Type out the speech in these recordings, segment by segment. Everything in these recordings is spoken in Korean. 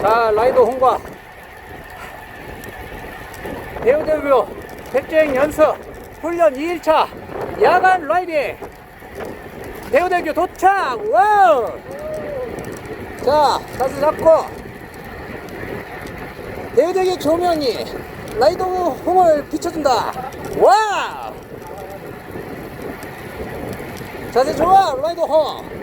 자, 라이더 홍과 대우대교 백주행 연습 훈련 2일차 야간 라이딩 대우대교 도착! 와우! 자, 자세 잡고 대우대교 조명이 라이더 홍을 비춰준다. 와우! 자세 좋아, 라이더 홍!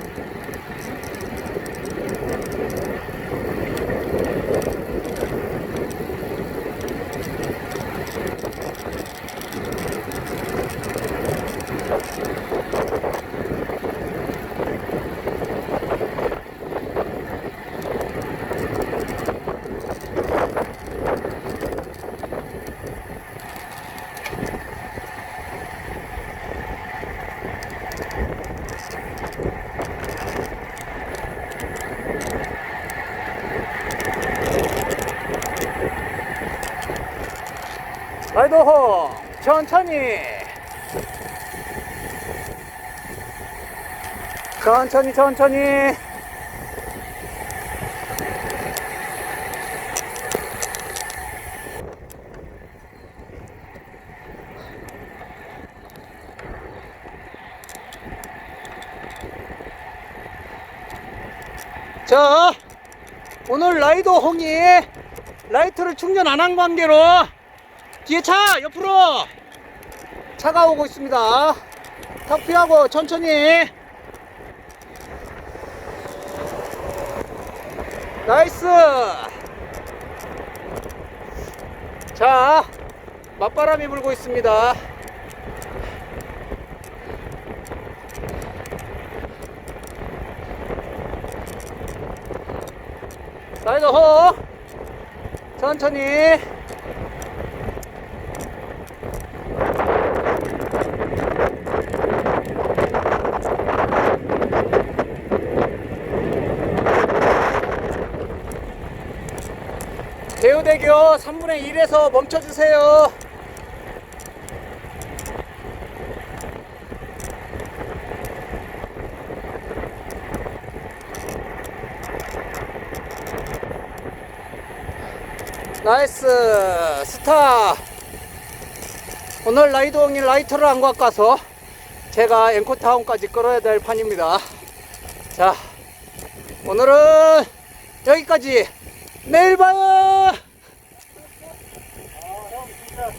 라이더 홍! 천천히! 천천히, 천천히! 자, 오늘 라이더 홍이 라이트를 충전 안 한 관계로 뒤에 차 옆으로 차가 오고 있습니다. 탁 피하고 천천히. 나이스. 자, 맞바람이 불고 있습니다. 라이더 호 천천히 대우대교 3분의 1에서 멈춰주세요. 나이스. 스타. 오늘 라이동이 라이터를 안 갖고 와서 제가 앵코타운까지 끌어야 될 판입니다. 자 오늘은 여기까지 내일 봐요. 형 진짜